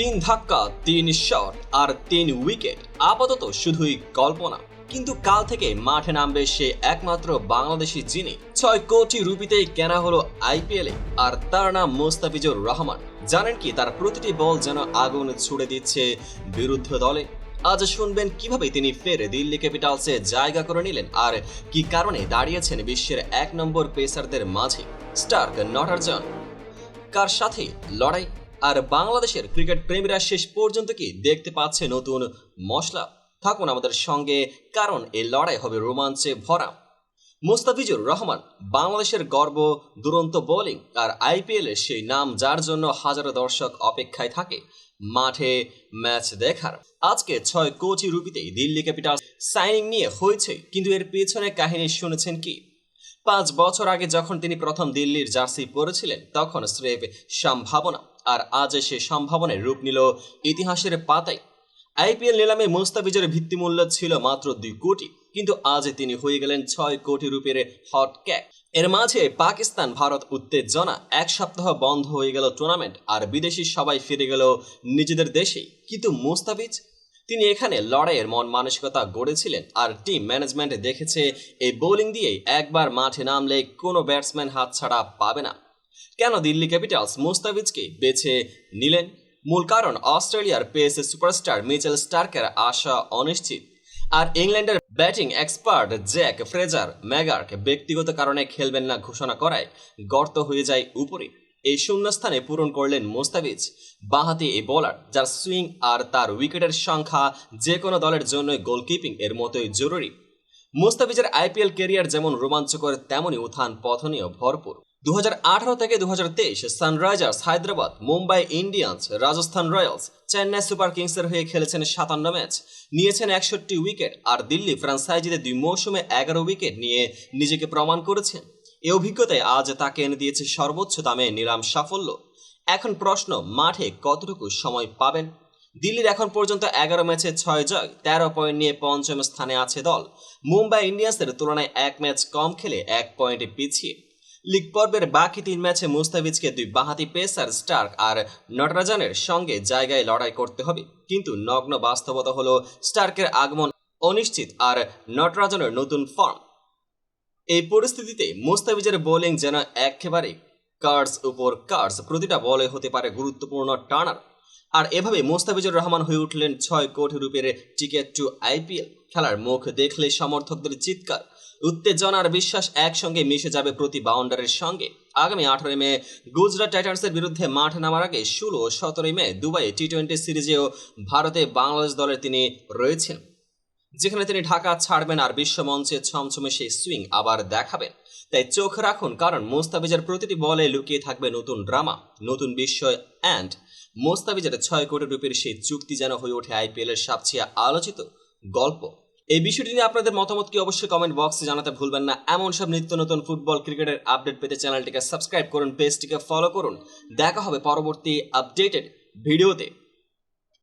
তিন ধাক্কা, তিন শট আর তিন উইকেট আপাতত শুধুই কল্পনা। কিন্তু কাল থেকে মাঠে নামবে সে একমাত্র বাংলাদেশি যিনি। ছয় কোটি রুপিতেই কেনা হলো আইপিএলে আর তার নাম মোস্তাফিজুর রহমান। জানেন কি তার প্রতিটি বল যেন আগুন ছুড়ে দিচ্ছে বিরুদ্ধ দলে? আজ শুনবেন কীভাবে তিনি ফের দিল্লি ক্যাপিটালসে জায়গা করে নিলেন আর কি কারণে দাঁড়িয়েছেন বিশ্বের এক নম্বর পেসারদের মাঝে স্টার্ক নটারজন। কার সাথে লড়াই? আর বাংলাদেশের ক্রিকেট প্রেমীরা শেষ পর্যন্ত কি দেখতে পাচ্ছে নতুন মশলা? থাকুন আমাদের সঙ্গে, কারণ এই লড়াই হবে রোমাঞ্চে ভরা। মুস্তাফিজুর রহমান, বাংলাদেশের গর্ব, দুরন্ত বোলিং আর আইপিএল এর সেই নাম যার জন্য হাজারো দর্শক অপেক্ষায় থাকে, মাঠে ম্যাচ দেখার। আজকে ছয় কোটি রুপিতে দিল্লি ক্যাপিটাল সাইনিং নিয়ে হয়েছে কিন্তু এর পেছনে কাহিনী শুনেছেন কি? পাঁচ বছর আগে যখন তিনি প্রথম দিল্লির জার্সি পরেছিলেন, তখন স্রেফ সম্ভাবনা আর আজ সে সম্ভাবনায় রূপ নিল ইতিহাসের পাতায়। আইপিএল নিলামে মুস্তাফিজের ভিত্তিমূল্য ছিল মাত্র দুই কোটি, কিন্তু আজ তিনি হয়ে গেলেন ছয় কোটি রুপির হট ক্যাক। এর মাঝে পাকিস্তান, ভারত উত্তেজনা, এক সপ্তাহ বন্ধ হয়ে গেল টুর্নামেন্ট আর বিদেশি সবাই ফিরে গেল নিজেদের দেশেই। কিন্তু মুস্তাফিজ তিনি এখানে লড়াইয়ের মন মানসিকতা গড়েছিলেন আর টিম ম্যানেজমেন্ট দেখেছে এই বোলিং দিয়েই একবার মাঠে নামলে কোনো ব্যাটসম্যান হাতছাড়া পাবে না। কেন দিল্লি ক্যাপিটালস মুস্তাফিজকে বেছে নিলেন? মূল কারণ অস্ট্রেলিয়ার পেস সুপারস্টার মিচেল স্টার্কের আশা অনিশ্চিত। আর ইংল্যান্ডের batting expert Jake Fraser McGurk ব্যক্তিগত কারণে খেলবেন না ঘোষণা করায় গর্ত হয়ে যায় উপরে। এই শূন্যস্থানে পূরণ করলেন মোস্তাফিজ, বাঁহাতি এই বোলার যার সুইং আর তার উইকেটের সংখ্যা যে কোনো দলের জন্যই গোলকিপিং এর মতোই জরুরি। মুস্তাফিজের আইপিএল কেরিয়ার যেমন রোমাঞ্চকর তেমনই উত্থান পথনীয় ভরপুর। দু হাজার আঠারো থেকে দু হাজার তেইশ Sunrisers Hyderabad, Mumbai Indians, Rajasthan Royals, Chennai super কিংসের হয়ে খেলেছেন সাতান্ন ম্যাচ। নিয়েছেন একষট্টি উইকেট আর দিল্লি ফ্রান্সাইজিতে দুই মৌসুমে এগারো উইকেট নিয়ে নিজেকে প্রমাণ করেছেন। এই অভিজ্ঞতায় আজ তাকে এনে দিয়েছে সর্বোচ্চ দামে নিলাম সাফল্য। এখন প্রশ্ন, মাঠে কতটুকু সময় পাবেন? দিল্লির এখন পর্যন্ত এগারো ম্যাচে ছয় জয়, তেরো পয়েন্ট নিয়ে পঞ্চম স্থানে আছে দল। মুম্বাই ইন্ডিয়ান্সের তুলনায় এক ম্যাচ কম খেলে এক পয়েন্টে পিছিয়ে। লিগ পর্বের বাকি তিন ম্যাচে মুস্তাফিজকে দুই বাহাতি পেসার স্টার্ক আর নটরাজানের সঙ্গে জায়গায় লড়াই করতে হবে। কিন্তু নগ্ন বাস্তবতা হলো স্টার্কের আগমন অনিশ্চিত আর নটরাজনের নতুন ফর্ম। এই পরিস্থিতিতে মুস্তাফিজের বোলিং যেন একেবারে কার্ডস উপর কার্ডস। প্রতিটা বলে হতে পারে গুরুত্বপূর্ণ টানার আর এভাবে মোস্তাফিজুর রহমান হয়ে উঠলেন ছয় কোটি রুপির টিকেট টু আইপিএল। খেলার মুখ দেখলে সমর্থকদের চিৎকার। উত্তেজনার বিশ্বাস একসঙ্গে মিশে যাবে প্রতি বাউন্ডারের সঙ্গে। আগামী আঠারোই মে গুজরাট টাইটান্সের বিরুদ্ধে মাঠ নামার আগে ষোলো সতেরোই মে দুবাই টি টোয়েন্টি সিরিজেও ভারতে বাংলাদেশ দলের তিনি রয়েছেন। যেখানে তিনি ঢাকা ছাড়বেন আর বিশ্বমঞ্চে ছমছমে সেই সুইং আবার দেখাবেন। তাই চোখ রাখুন, কারণ মোস্তাফিজের প্রতিটি বলে লুকিয়ে থাকবে নতুন ড্রামা, নতুন বিস্ময়, অ্যান্ড মোস্তাফিজের ছয় কোটি রুপির সেই চুক্তি যেন হয়ে ওঠে আইপিএল এর সবচেয়ে আলোচিত গল্প। এই বিষয়টি নিয়ে আপনাদের মতামত কি অবশ্যই কমেন্ট বক্সে জানাতে ভুলবেন না। এমন সব নিত্য নতুন ফুটবল ক্রিকেটের আপডেট পেতে চ্যানেলটিকে সাবস্ক্রাইব করুন, পেজটিকে ফলো করুন। দেখা হবে পরবর্তী আপডেটেড ভিডিওতে।